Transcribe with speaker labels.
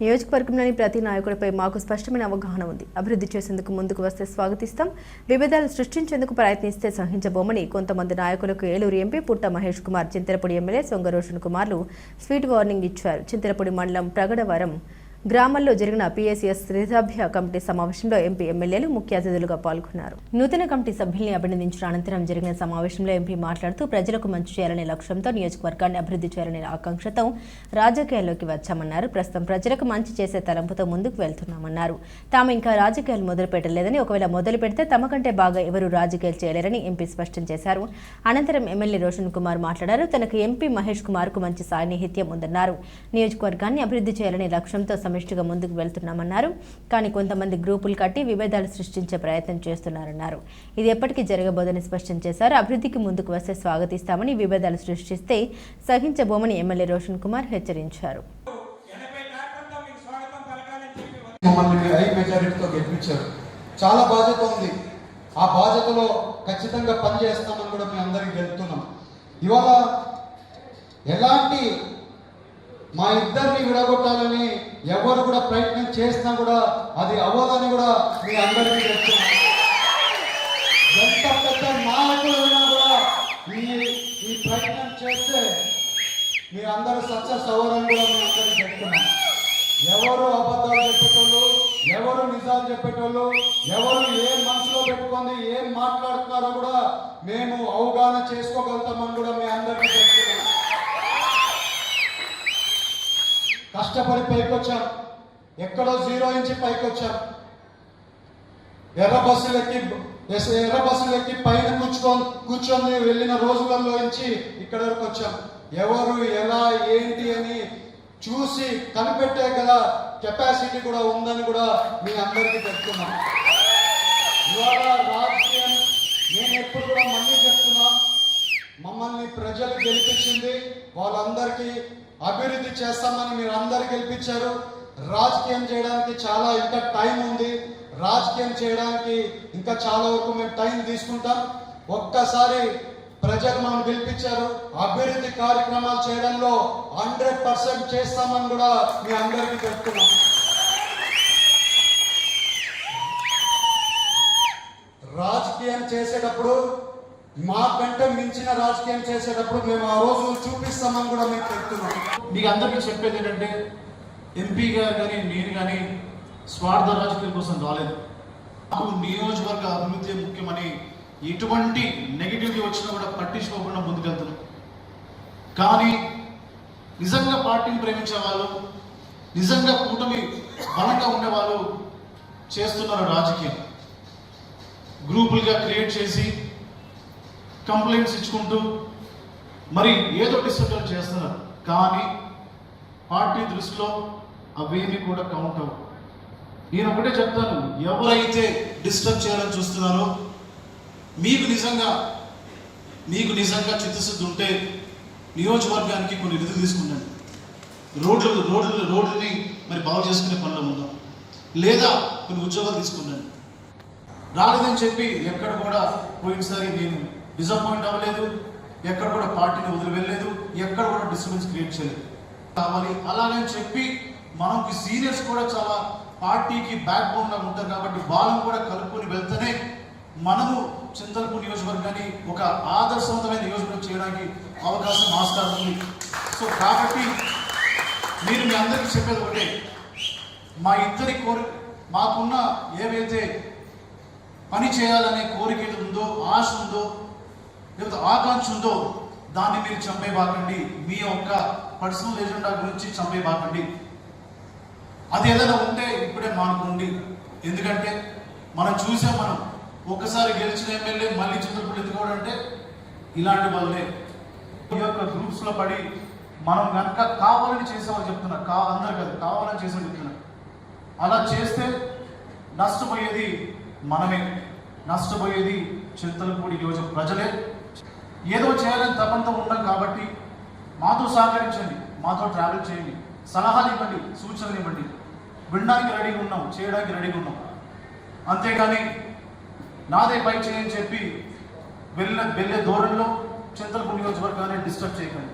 Speaker 1: నియోజకవర్గంలోని ప్రతి నాయకుడిపై మాకు స్పష్టమైన అవగాహన ఉంది. అభివృద్ధి చేసేందుకు ముందుకు వస్తే స్వాగతిస్తాం. విభేదాలు సృష్టించేందుకు ప్రయత్నిస్తే సహించబోమని కొంతమంది నాయకులకు ఏలూరు ఎంపీ పుట్ట మహేష్ కుమార్ చింతలపూడి ఎమ్మెల్యే సొంగరోషన్ కుమార్లు స్వీట్ వార్నింగ్ ఇచ్చారు. చింతలపూడి మండలం ప్రగడవరం గ్రామాల్లో జరిగిన పీఎస్ఎస్ త్రిసభ్య కమిటీ సమావేశంలో ఎంపీ ఎమ్మెల్యేలు ముఖ్య అతిథులుగా పాల్గొన్నారు. నూతన కమిటీ సభ్యుల్ని అభినందించిన అనంతరం జరిగిన సమావేశంలో ఎంపీ మాట్లాడుతూ ప్రజలకు మంచి చేయాలనే లక్ష్యంతో నియోజకవర్గాన్ని అభివృద్ధి చేయాలనే ఆకాంక్షతో రాజకీయాల్లోకి వచ్చామన్నారు. ప్రస్తుతం ప్రజలకు మంచి చేసే తలంపుతో ముందుకు వెళ్తున్నామన్నారు. తాము ఇంకా రాజకీయాలు మొదలు పెట్టలేదని ఒకవేళ మొదలు పెడితే తమ కంటే బాగా ఎవరు రాజకీయాలు చేయలేరని ఎంపీ స్పష్టం చేశారు. అనంతరం ఎమ్మెల్యే రోషన్ కుమార్ మాట్లాడారు. తనకు ఎంపీ మహేష్ కుమార్కు మంచి సాన్నిహిత్యం ఉందన్నారు. నియోజకవర్గాన్ని అభివృద్ధి చేయాలనే లక్ష్యంతో సమిష్టిగా ముందుకు వెళ్తున్నామన్నారు. కానీ కొంతమంది గ్రూపులు కట్టి విభేదాలు సృష్టించే ప్రయత్నం చేస్తున్నారన్నారు. ఇది ఎప్పటికీ జరగబోదని స్పష్టం చేశారు. అభివృద్ధికి ముందుకు వస్తే స్వాగతిస్తామని విభేదాలు సృష్టిస్తే సహించబోమని ఎమ్మెల్యే రోషన్ కుమార్ హెచ్చరించారు.
Speaker 2: మమ్మల్ని హై మెజారిటీతో గెలిపించారు చాలా బాధ్యత ఉంది. ఆ బాధ్యతలో ఖచ్చితంగా పనిచేస్తామని కూడా మేము అందరికి తెలుపుతున్నాం. ఇవాళ ఎలాంటి మా ఇద్దరిని విడగొట్టాలని ఎవరు కూడా ప్రయత్నం చేసినా కూడా అది అవ్వదని కూడా మీ అందరికీ చెప్తున్నాను ఎంత పెద్ద నాయకులైనా కూడా ఈ ఈ ప్రయత్నం చేస్తే మీరందరూ సక్సెస్ అవ్వాలని కూడా మీ అందరికీ చెప్తున్నాం ఎవరు అబద్ధాలు చెప్పేటోళ్ళు ఎవరు నిజాలు చెప్పేటోళ్ళు ఎవరు ఏం మనసులో పెట్టుకొని ఏం మాట్లాడుతున్నారో కూడా మేము అవగాహన చేసుకోగలుగుతామని కూడా మీ అందరికీ చెప్తున్నాం కష్టపడి పైకి వచ్చాం ఎక్కడో జీరో నుంచి పైకి వచ్చాం ఎర్ర బస్సులు ఎక్కి ఎర్ర బస్సులు ఎక్కి పైన కూర్చుకొని కూర్చొని వెళ్ళిన రోజులలో నుంచి ఇక్కడ వరకు వచ్చాం. ఎవరు ఎలా ఏంటి అని చూసి కనిపెట్టే గల కెపాసిటీ కూడా ఉందని కూడా మీ అందరికీ చెప్తున్నాం. ఇవాళ రాజకీయం నేను ఎప్పుడు కూడా మళ్ళీ చెప్తున్నా. మమ్మల్ని ప్రజలు గెలిపించింది వాళ్ళందరికీ అభివృద్ధి చేస్తామని మీరు అందరు గెలిపించారు. రాజకీయం చేయడానికి చాలా ఇంకా టైం ఉంది. రాజకీయం చేయడానికి ఇంకా చాలా వరకు మేము టైం తీసుకుంటాం. ఒక్కసారి ప్రజలు మనం గెలిపించారు. అభివృద్ధి కార్యక్రమాలు చేయడంలో హండ్రెడ్ పర్సెంట్ చేస్తామని కూడా మీ అందరికీ చెప్తున్నాం. రాజకీయం చేసేటప్పుడు మాకంటే మించిన రాజకీయం చేసేటప్పుడు మేము ఆ రోజు చూపిస్తామని కూడా మేము చెప్తున్నాం.
Speaker 3: మీకు అందరికీ చెప్పేది ఏంటంటే ఎంపీ గారు కానీ నేను కానీ స్వార్థ రాజకీయం కోసం రాలేదు. నాకు నియోజకవర్గ అభివృద్ధి ముఖ్యమని ఎటువంటి నెగిటివిటీ వచ్చినా కూడా పట్టించుకోకుండా ముందుకెళ్తున్నాం. కానీ నిజంగా పార్టీని ప్రేమించే వాళ్ళు నిజంగా కూటమి బలంగా ఉండేవాళ్ళు చేస్తున్నారు రాజకీయం. గ్రూపులుగా క్రియేట్ చేసి కంప్లైంట్స్ ఇచ్చుకుంటూ మరి ఏదో డిస్టర్బ్ చేస్తున్నారు. కానీ పార్టీ దృష్టిలో అవేమి కూడా కౌంట్ అవ్వవు. నేను ఒకటే చెప్తాను ఎవరైతే డిస్టర్బ్ చేయాలని చూస్తున్నారో మీకు నిజంగా మీకు నిజంగా చిత్తశుద్ధి ఉంటే నియోజకవర్గానికి కొన్ని నిధులు తీసుకున్నాను. రోడ్లు రోడ్లు రోడ్లని మరి బాగు చేసుకునే పనులు ఉందాం లేదా కొన్ని ఉద్యోగాలు తీసుకున్నాను. రాలేదని చెప్పి ఎక్కడ కూడా పోయినసారి నేను డిసప్పాయింట్ అవ్వలేదు. ఎక్కడ కూడా పార్టీని వదిలి వెళ్ళలేదు ఎక్కడ కూడా డిస్టర్బెన్స్ క్రియేట్ చేయలేదు. కావాలి అలాగని చెప్పి మనకి సీనియర్స్ కూడా చాలా పార్టీకి బ్యాక్ బోన్గా ఉంటారు కాబట్టి వాళ్ళని కూడా కలుపుకొని వెళ్తేనే మనము చింతలపూడి నియోజకవర్గాన్ని ఒక ఆదర్శవంతమైన నియోజకవర్గం చేయడానికి అవకాశం ఆస్కారం ఉంది. సో కాబట్టి మీరు మీ అందరికీ చెప్పేది ఒకటే. మా ఇద్దరి కోరి మాకున్న ఏవైతే పని చేయాలనే కోరిక ఉందో ఆశ ఉందో లేకపోతే ఆకాంక్ష ఉందో దాన్ని మీరు చంపేబాకండి. మీ యొక్క పర్సనల్ ఎజెండా గురించి చంపేబాకండి. అది ఏదైనా ఉంటే ఇప్పుడే మానుకోండి. ఎందుకంటే మనం చూసాం మనం ఒక్కసారి గెలిచిన ఎమ్మెల్యే మళ్ళీ చంద్రపూడి ఎత్తుకోవడం ఇలాంటి వాళ్ళే. ఈ యొక్క గ్రూప్స్లో పడి మనం కనుక కావాలని చేసామని చెప్తున్నా కా అందరు కాదు కావాలని చేసామని చెప్తున్నా అలా చేస్తే నష్టపోయేది మనమే. నష్టపోయేది చింతలపూడి యోజన ప్రజలే. ఏదో చేయాలని తపంతో ఉన్నాం కాబట్టి మాతో సహకరించండి మాతో ట్రావెల్ చేయండి. సలహాలు ఇవ్వండి సూచనలు ఇవ్వండి. వినడానికి రెడీగా ఉన్నాం చేయడానికి రెడీగా ఉన్నాం అంతేగాని నాదే పై చేయని చెప్పి వెళ్ళిన వెళ్ళే దూరంలో చింతలపూడి నియోజకవర్గాన్ని డిస్టర్బ్ చేయకండి.